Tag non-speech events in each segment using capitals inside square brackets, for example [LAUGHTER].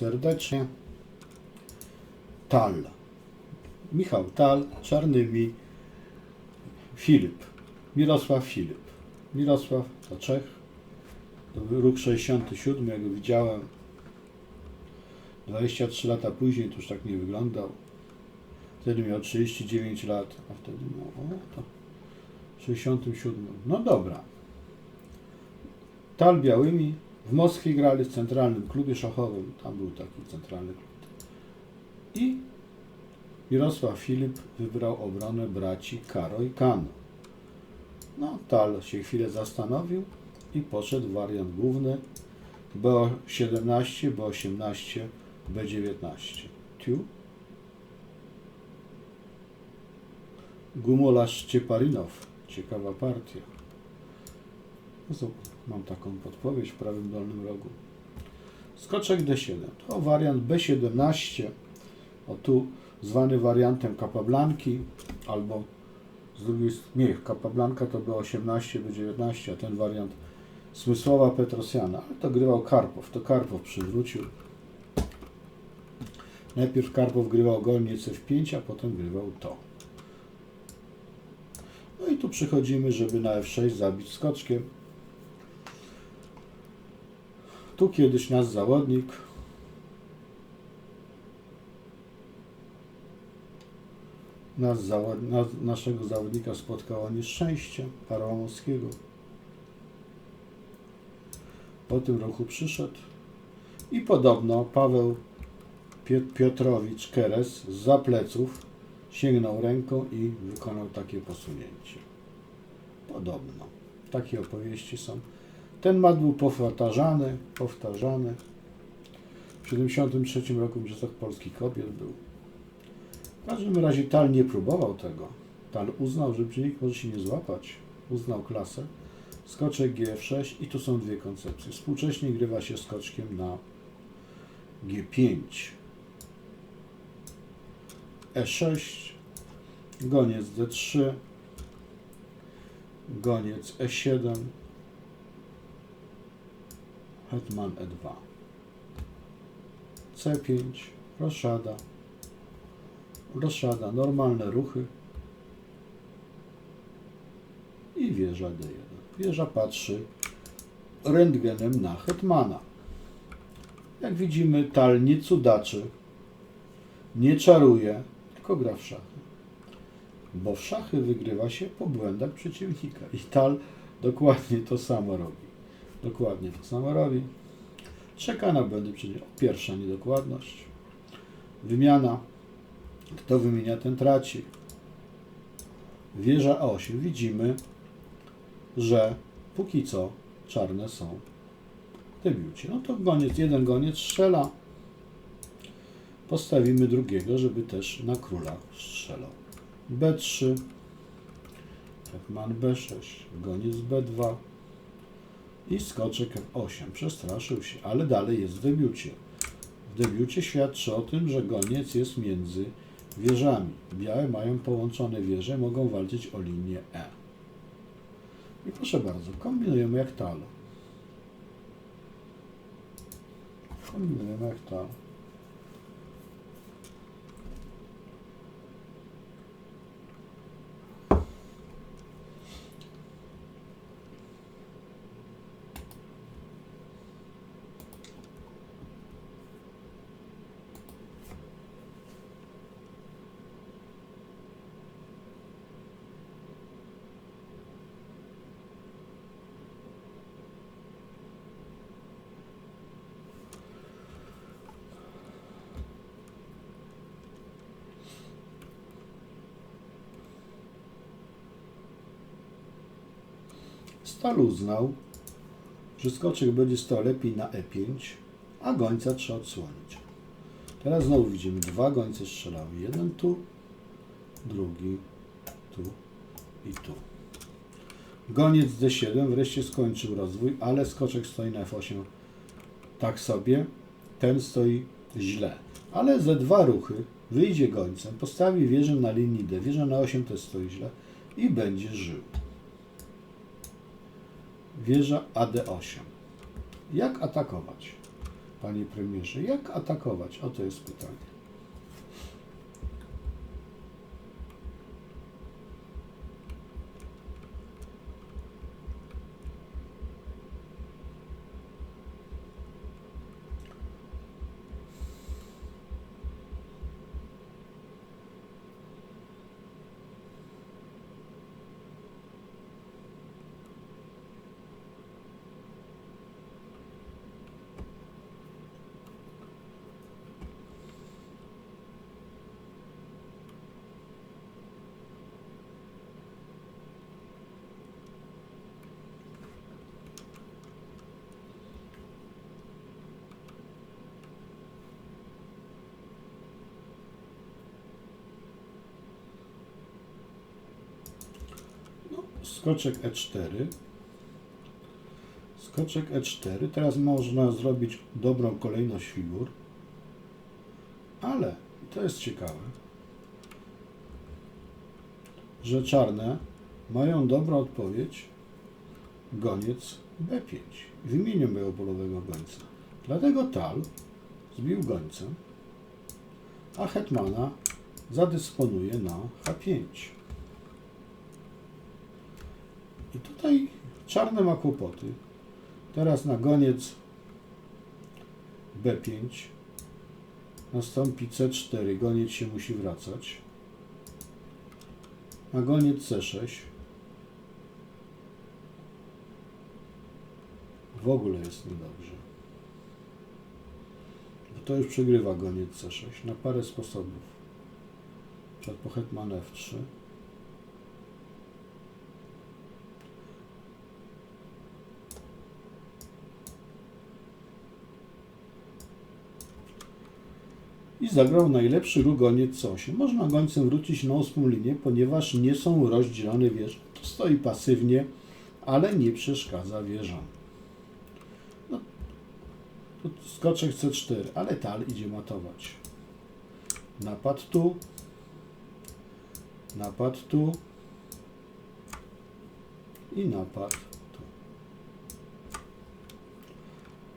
serdecznie. Tal. Michał Tal, Czarnymi, Filip. Mirosław Filip. Mirosław to Czech. To był rok 67, jak widziałem. 23 lata później to już tak nie wyglądał. Wtedy miał 39 lat, a wtedy miał, o to, w 67. No dobra. Tal Białymi w Moskwie grali w centralnym klubie szachowym. Tam był taki centralny klub. I Mirosław Filip wybrał obronę braci Karo i Kano. No, Tal się chwilę zastanowił i poszedł wariant główny B17, B18, B19. Tiu. Gumolarz Cieparinow. Ciekawa partia. Mam taką podpowiedź w prawym dolnym rogu. Skoczek D7. To wariant B17. O tu zwany wariantem Capablanki albo z drugiej strony, nie, Capablanka to B18, B19, a ten wariant Smysława Petrosjana, ale to grywał Karpow, to Karpow przywrócił. Najpierw Karpow grywał golniec F5, a potem grywał to. No i tu przychodzimy, żeby na F6 zabić skoczkiem. Tu kiedyś nasz zawodnik nas naszego zawodnika spotkało nieszczęście Paramowskiego. Po tym roku przyszedł i podobno Paweł Piotrowicz Keres z pleców sięgnął ręką i wykonał takie posunięcie. Podobno. Takie opowieści są. Ten mat był powtarzany, powtarzany. W 1973 roku Mistrzostwach Polskich Kobiet był. W każdym razie Tal nie próbował tego. Tal uznał, że przeciwnik może się nie złapać. Uznał klasę. Skoczek G6 i tu są dwie koncepcje. Współcześnie grywa się skoczkiem na G5. E6, goniec D3, goniec E7, hetman E2, C5, roszada, roszada, normalne ruchy i wieża D1. Wieża patrzy rentgenem na hetmana. Jak widzimy, tal nie cudaczy, nie czaruje, tylko gra w szachy. Bo w szachy wygrywa się po błędach przeciwnika. I Tal dokładnie to samo robi. Dokładnie to samo robi. Czeka na błędy przeciwnika. Pierwsza niedokładność. Wymiana. Kto wymienia, ten traci. Wieża A8. Widzimy, że póki co czarne są w debiucie. No to goniec, jeden goniec strzela postawimy drugiego, żeby też na króla strzelał. B3, hetman B6, goniec B2 i skoczek F8. Przestraszył się, ale dalej jest w debiucie. W debiucie świadczy o tym, że goniec jest między wieżami. Białe mają połączone wieże, mogą walczyć o linię E. I proszę bardzo, kombinujemy jak talo. Kombinujemy jak talo. Stal uznał, że skoczek będzie stał lepiej na E5, a gońca trzeba odsłonić. Teraz znowu widzimy dwa gońce strzelały. Jeden tu, drugi tu i tu. Goniec D7 wreszcie skończył rozwój, ale skoczek stoi na F8 tak sobie. Ten stoi źle. Ale ze dwa ruchy wyjdzie gońcem, postawi wieżę na linii D. Wieża na 8 też stoi źle i będzie żył. Wieża AD8. Jak atakować? panie premierze. Jak atakować? Oto jest pytanie. Skoczek E4. Skoczek E4. Teraz można zrobić dobrą kolejność figur. Ale, to jest ciekawe, że czarne mają dobrą odpowiedź goniec B5. Wymienię mojego polowego gońca. Dlatego Tal zbił gońcem, a hetmana zadysponuje na H5. I tutaj czarne ma kłopoty. Teraz na goniec B5 nastąpi C4. Goniec się musi wracać. Na goniec C6 w ogóle jest niedobrze. Bo to już przegrywa goniec C6 na parę sposobów. Przed po hetman F3. I zagrał najlepszy ruch goniec C8. Można gońcem wrócić na ósmą linię, ponieważ nie są rozdzielone wieże. To stoi pasywnie, ale nie przeszkadza wieżom. No, skoczek C4, ale tal idzie matować. Napad tu, napad tu i napad tu.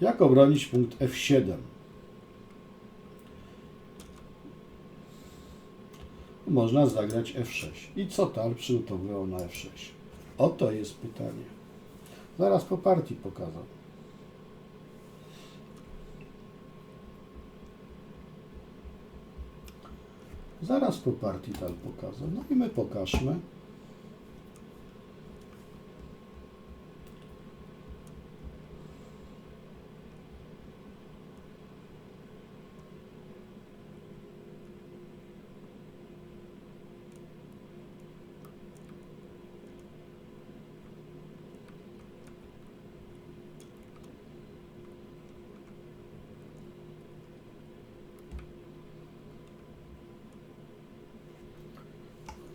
Jak obronić punkt F7? Można zagrać F6. I co Tal przygotowywał na F6? Oto jest pytanie. Zaraz po partii pokazał. Zaraz po partii Tal pokazał. No i my pokażmy.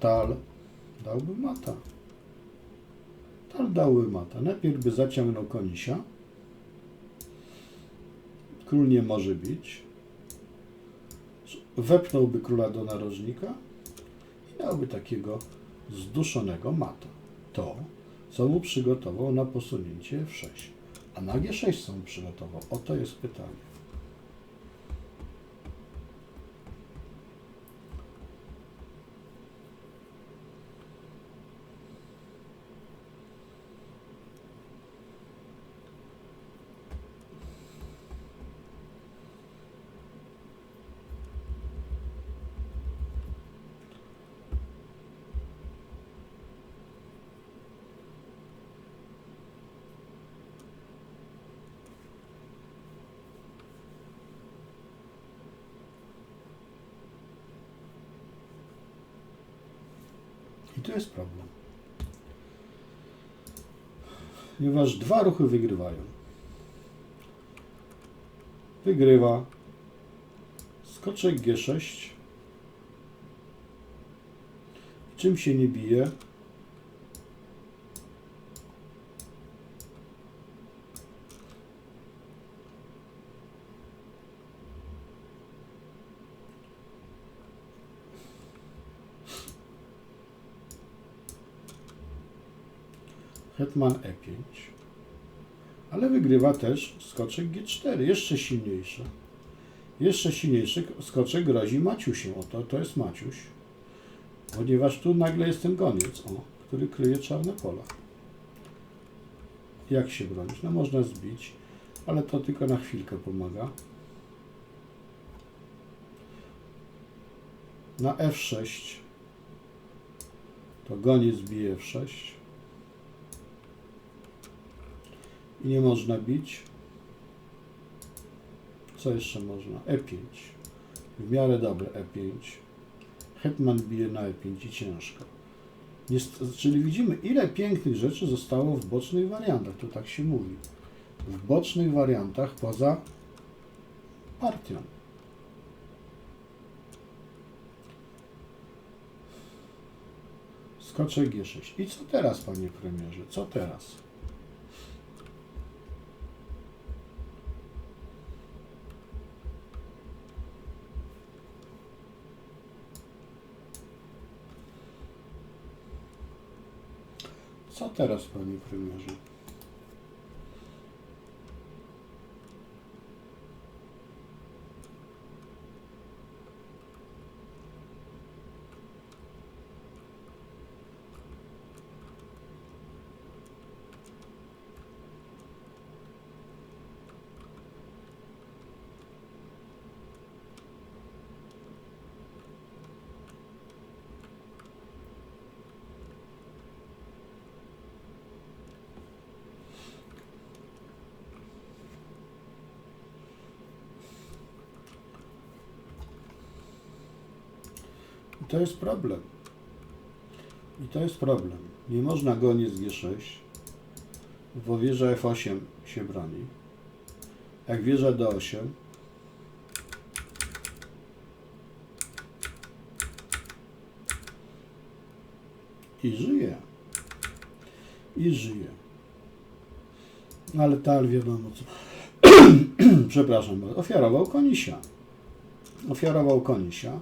Tal dałby mata. Tal dałby mata. Najpierw by zaciągnął konisia. Król nie może bić. Wepnąłby króla do narożnika i miałby takiego zduszonego mata. To, co mu przygotował na posunięcie F6. A na G6 co mu przygotował? Oto jest pytanie. I tu jest problem. Ponieważ dwa ruchy wygrywają. Wygrywa skoczek G6. Czym się nie bije? Hetman E5. Ale wygrywa też skoczek G4, jeszcze silniejszy. Jeszcze silniejszy skoczek grozi Maciusiem. Oto to jest Maciuś. Ponieważ tu nagle jest ten goniec, o, który kryje czarne pola. Jak się bronić? No można zbić, ale to tylko na chwilkę pomaga. Na F6 to goniec bije F6 i nie można bić. Co jeszcze można? E5. W miarę dobre E5. Hetman bije na E5 i ciężko. Jest, czyli widzimy, ile pięknych rzeczy zostało w bocznych wariantach. To tak się mówi. W bocznych wariantach poza partią. Skoczek G6. I co teraz, panie premierze? Co teraz? Co teraz, panie premierze? To jest problem. I to jest problem. Nie można goniec G6, bo wieża F8 się broni. Jak wieża D8, i żyje. I żyje. Ale tal wiadomo co. [CLEARS THROAT] Przepraszam, ofiarował konisia. Ofiarował konisia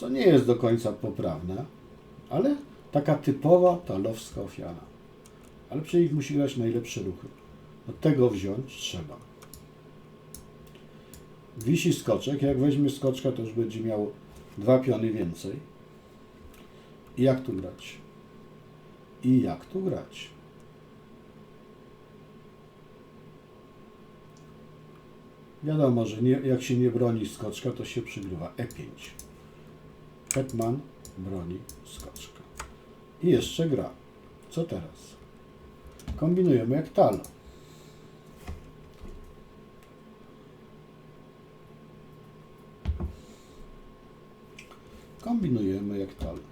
co nie jest do końca poprawne, ale taka typowa talowska ofiara. Ale przecież musi grać najlepsze ruchy. Od tego wziąć trzeba. Wisi skoczek, jak weźmie skoczka, to już będzie miał dwa piony więcej. I jak tu grać? I jak tu grać? Wiadomo, że nie, jak się nie broni skoczka, to się przygrywa E5. Hetman broni skoczka. I jeszcze gra. Co teraz? Kombinujemy jak tal. Kombinujemy jak tal.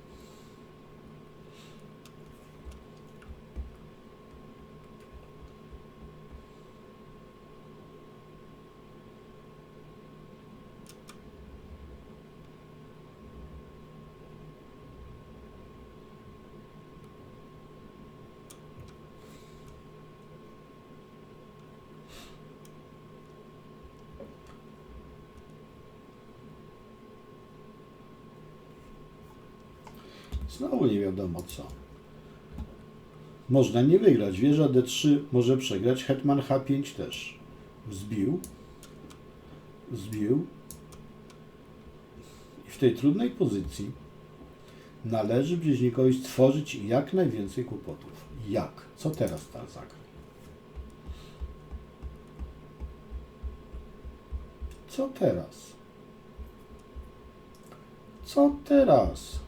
Znowu nie wiadomo co. Można nie wygrać. Wieża D3 może przegrać. Hetman H5 też. Zbił. Zbił. I w tej trudnej pozycji należy Brzeźnikowi stworzyć jak najwięcej kłopotów. Jak? Co teraz ta zagra? Co teraz? Co teraz?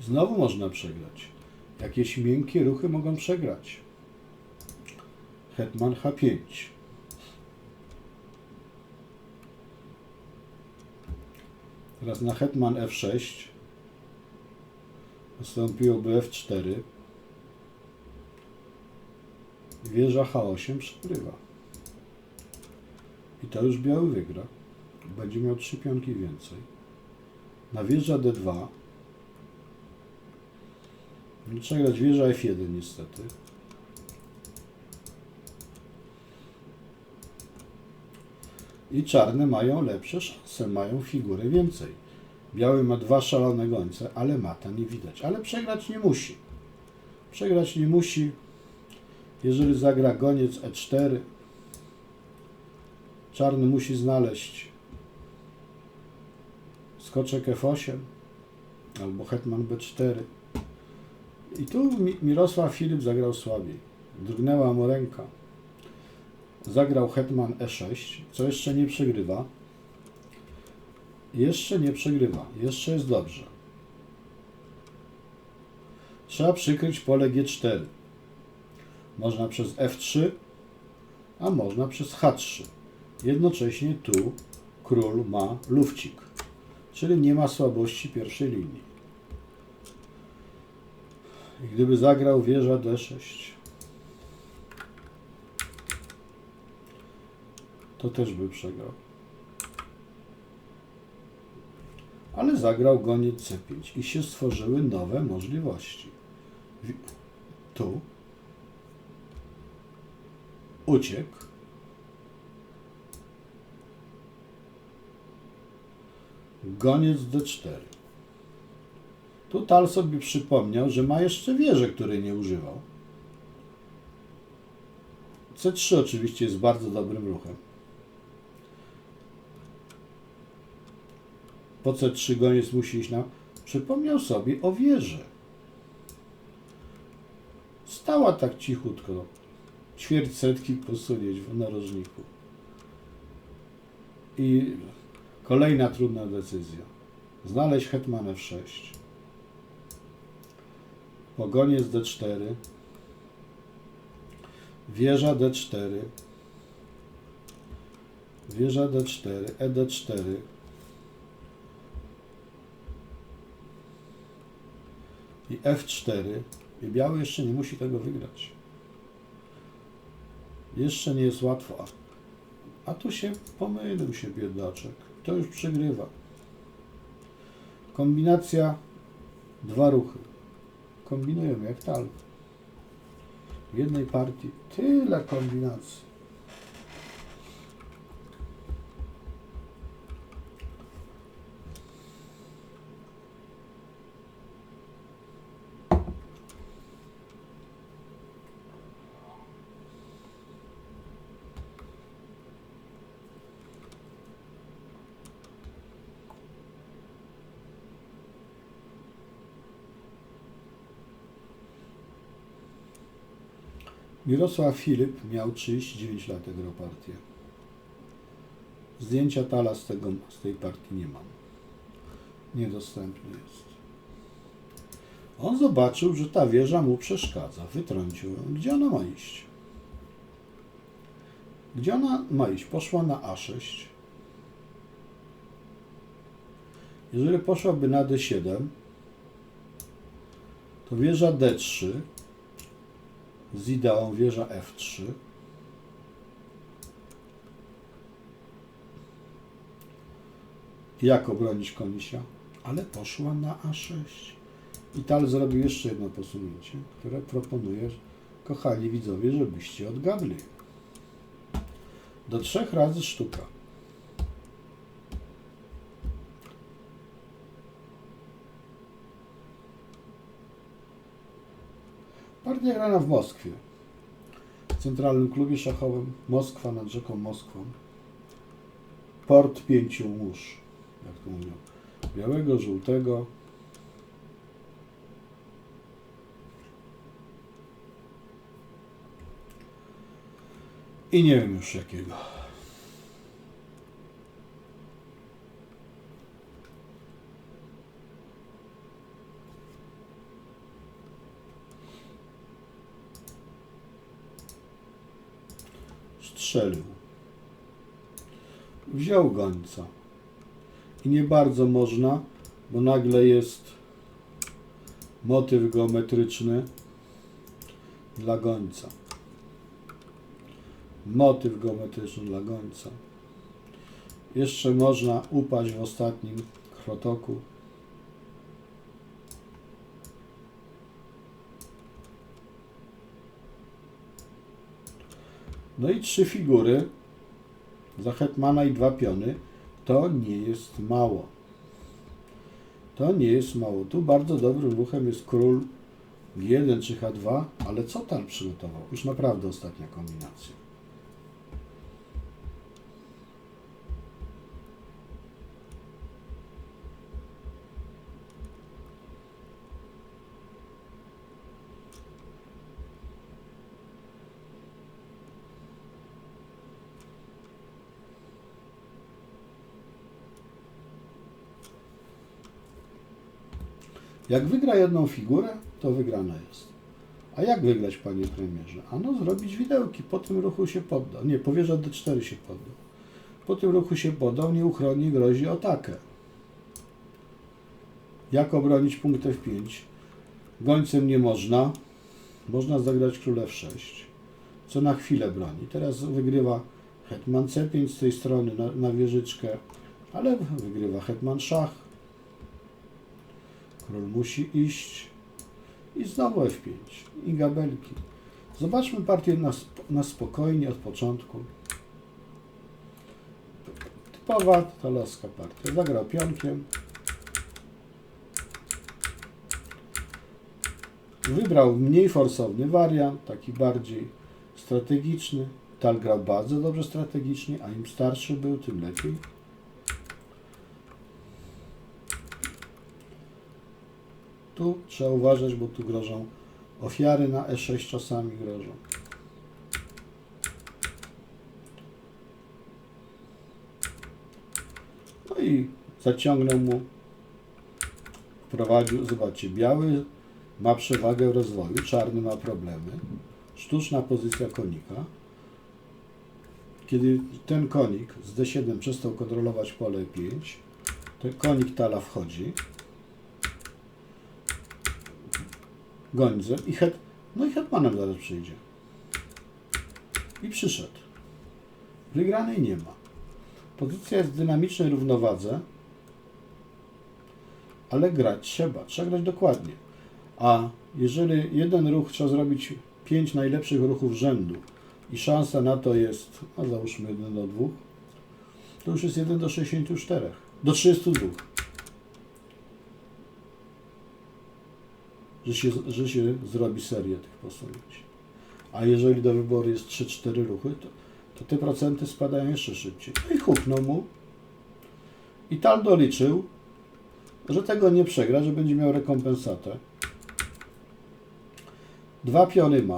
Znowu można przegrać. Jakieś miękkie ruchy mogą przegrać. Hetman H5. Teraz na Hetman F6 nastąpiłoby F4. Wieża H8 przegrywa. I to już biały wygra. Będzie miał trzy pionki więcej. Na wieża D2 Trzeba grać wieża F1 niestety. Teraz na Hetman F6 nastąpiłoby F4. Wieża H8 przegrywa. I to już biały wygra. Będzie miał trzy pionki więcej. Na wieża D2 Trzeba grać wieża F1 niestety. Trzeba grać wieża F1 niestety. Wieża F1 I czarne mają lepsze szanse, mają figury więcej. Biały ma dwa szalone gońce, ale mata nie widać. Ale przegrać nie musi. Przegrać nie musi. Jeżeli zagra goniec E4, czarny musi znaleźć skoczek F8 albo hetman B4. I tu Mi- Mirosław Filip zagrał słabiej. Drgnęła mu ręka. Zagrał hetman E6, co jeszcze nie przegrywa. Jeszcze nie przegrywa. Jeszcze jest dobrze. Trzeba przykryć pole G4. Można przez F3, a można przez H3. Jednocześnie tu król ma lufcik, czyli nie ma słabości pierwszej linii. Gdyby zagrał wieża D6, to też by przegrał. Ale zagrał goniec C5 i się stworzyły nowe możliwości. Tu uciekł. Goniec D4. Tu Tal sobie przypomniał, że ma jeszcze wieżę, której nie używał. C3 oczywiście jest bardzo dobrym ruchem. Po C3 goniec musi iść na... Przypomniał sobie o wieży. Stała tak cichutko. Ćwierć setki posunięć w narożniku. I kolejna trudna decyzja. Znaleźć hetman F6. Pogoniec D4. Wieża D4. Wieża D4. ED4. I F4. I biały jeszcze nie musi tego wygrać. Jeszcze nie jest łatwo. A, tu się pomylił się biedaczek. To już przegrywa. Kombinacja dwa ruchy. Kombinują jak tal. W jednej partii tyle kombinacji. Mirosław Filip miał 39 lat, jak grał partię. Zdjęcia Tala z, tego, z tej partii nie mam. Niedostępny jest. On zobaczył, że ta wieża mu przeszkadza. Wytrącił ją. Gdzie ona ma iść? Gdzie ona ma iść? Poszła na A6. Jeżeli poszłaby na D7, to wieża D3 z ideą wieża F3. Jak obronić konisia? Ale poszła na A6. I Tal zrobił jeszcze jedno posunięcie, które proponuję, kochani widzowie, żebyście odgadli. Do trzech razy sztuka. Partia grana w Moskwie. W centralnym klubie szachowym Moskwa nad rzeką Moskwą. Port pięciu mórz, jak to mówią. Białego, żółtego. I nie wiem już jakiego. Strzelił. Wziął gońca. I nie bardzo można, bo nagle jest motyw geometryczny dla gońca. Motyw geometryczny dla gońca. Jeszcze można upaść w ostatnim krwotoku. No i trzy figury za hetmana i dwa piony to nie jest mało. To nie jest mało. Tu bardzo dobrym ruchem jest król G1 czy H2, ale co tam przygotował? Już naprawdę ostatnia kombinacja. Jak wygra jedną figurę, to wygrana jest. A jak wygrać, panie premierze? Ano zrobić widełki. Po tym ruchu się poddał. Nie, powierza D4 się poddał. Po tym ruchu się poddał, nieuchronnie grozi atakę. Jak obronić punkt F5? Gońcem nie można. Można zagrać król F6, co na chwilę broni. Teraz wygrywa hetman C5 z tej strony na, na wieżyczkę, ale wygrywa hetman szach. Król musi iść. I znowu F5. I gabelki. Zobaczmy partię na, na spokojnie od początku. Typowa taloska partia. Zagrał pionkiem. Wybrał mniej forsowny wariant, taki bardziej strategiczny. Tal grał bardzo dobrze strategicznie, a im starszy był, tym lepiej. Tu trzeba uważać, bo tu grożą ofiary na E6 czasami grożą. No i zaciągnął mu, wprowadził, zobaczcie, biały ma przewagę rozwoju, czarny ma problemy. Sztuczna pozycja konika. Kiedy ten konik z D7 przestał kontrolować pole 5, to konik tala wchodzi. Gońcem i het, no i hetmanem zaraz przyjdzie. I przyszedł. Wygranej nie ma. Pozycja jest w dynamicznej równowadze, ale grać trzeba. Trzeba grać dokładnie. A jeżeli jeden ruch trzeba zrobić pięć najlepszych ruchów rzędu i szansa na to jest, no załóżmy 1 do 2, to już jest 1 do 64, do 32. że się, że się zrobi serię tych posunięć. A jeżeli do wyboru jest 3-4 ruchy, to, to te procenty spadają jeszcze szybciej. No i huknął mu. I Tal doliczył, że tego nie przegra, że będzie miał rekompensatę. Dwa piony ma.